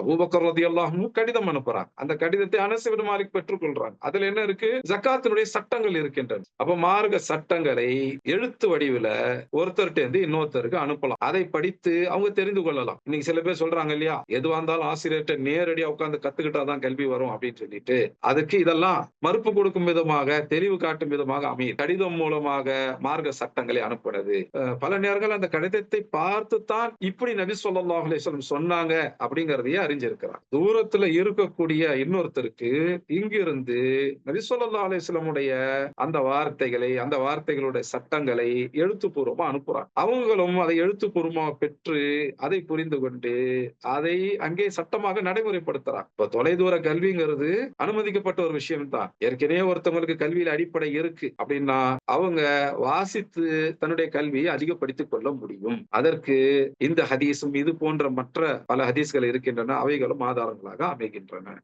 Abu Bakr ரதி அல்லாஹும் கடிதம் அனுப்புறாங்க. அந்த கடிதத்தை அனசிபின் மாலிக் பெற்றுக்கொள்றாங்க. அதுல என்ன இருக்கு? ஜக்காத்தினுடைய சட்டங்கள் இருக்கின்றன. அப்ப மார்க்க சட்டங்களை எழுத்து வடிவுல ஒருத்தர்கிட்ட இருந்து இன்னொருத்தருக்கு அனுப்பலாம். அதை படித்து அவங்க தெரிந்து கொள்ளலாம். இன்னைக்கு சில பேர் சொல்றாங்க இல்லையா? எதுவா இருந்தாலும் ஆசிரியர்கிட்ட நேரடியா உட்கார்ந்து கத்துக்கிட்டாதான் கல்வி வரும் அப்படின்னு சொல்லிட்டு. அதுக்கு இதெல்லாம் மறுப்பு கொடுக்கும் விதமாக தெளிவு காட்டும் விதமாக அமையும். கடிதம் மூலமாக மார்க்க சட்டங்களை அனுப்புனது பல நேரங்கள் அந்த கடிதத்தை பார்த்து தான் இப்படி நபி சொல்லாஹ் சொன்னாங்க அப்படிங்கறதையே அறிஞ்சிருக்கிறார் தூரத்துல இருக்கக்கூடிய இன்னொருத்தருக்கு இங்கிருந்து நபி அலிஸ்லமுடைய அந்த வார்த்தைகளை அந்த வார்த்தைகளுடைய சட்டங்களை எழுத்துப்பூர்வமா அனுப்புறாங்க அவங்களும் அதை எழுத்துப்பூர்வமா பெற்று அதை புரிந்து கொண்டு அதை அங்கே சட்டமாக நடைமுறைப்படுத்துறாங்க இப்ப தொலைதூர கல்விங்கிறது அனுமதிக்கப்பட்ட ஒரு விஷயம் தான். ஏற்கனவே ஒருத்தவங்களுக்கு கல்வியில அடிப்படை இருக்கு அப்படின்னா அவங்க வாசித்து தன்னுடைய கல்வியை அதிகப்படுத்திக் கொள்ள முடியும். அதற்கு இந்த ஹதீஸும் இது போன்ற மற்ற பல ஹதீஸ்கள் இருக்கின்றன. அவைகளும் ஆதாரங்களாக அமைகின்றன.